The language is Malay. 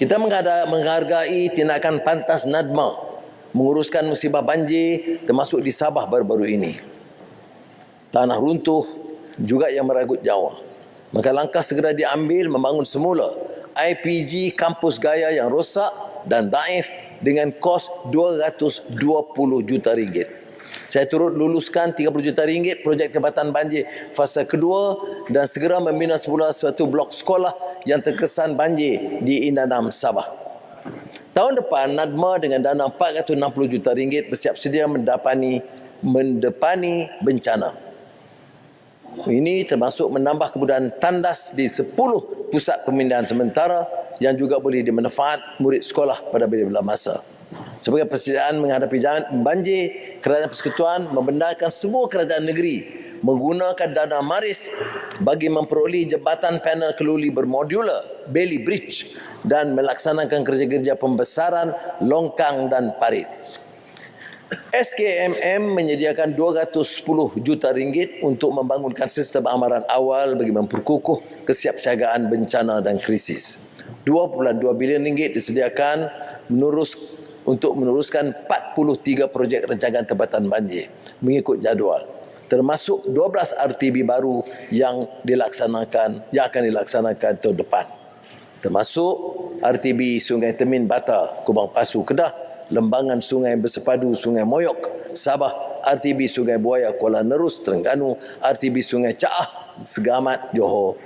Kita menghargai tindakan pantas Nadma menguruskan musibah banjir termasuk di Sabah baru-baru ini. Tanah runtuh juga yang meragut nyawa. Maka langkah segera diambil membangun semula IPG kampus gaya yang rosak dan daif dengan kos 220 juta ringgit. Saya turut luluskan 30 juta ringgit projek tempatan banjir fasa kedua dan segera membina semula suatu blok sekolah yang terkesan banjir di Indanam, Sabah. Tahun depan Nadma dengan dana 460 juta ringgit bersiap sedia mendapani mendepani bencana. Ini termasuk menambah kemudahan tandas di 10 pusat pemindahan sementara yang juga boleh dimanfaat murid sekolah pada bila-bila masa. Sebagai persediaan menghadapi banjir, Kerajaan Persekutuan membenarkan semua kerajaan negeri menggunakan dana maris bagi memperoleh jabatan panel keluli bermodular, Bailey Bridge dan melaksanakan kerja-kerja pembesaran longkang dan parit. SKMM menyediakan 210 juta ringgit untuk membangunkan sistem amaran awal bagi memperkukuh kesiapsiagaan bencana dan krisis. 2.2 bilion ringgit disediakan menurus untuk meneruskan 43 projek rancangan tempatan banjir mengikut jadual termasuk 12 RTB baru yang dilaksanakan yang akan dilaksanakan tahun depan. Termasuk RTB Sungai Temin Bata Kubang Pasu Kedah Lembangan Sungai Bersepadu Sungai Moyok Sabah RTB Sungai Buaya Kuala Nerus Terengganu RTB Sungai Caah Segamat Johor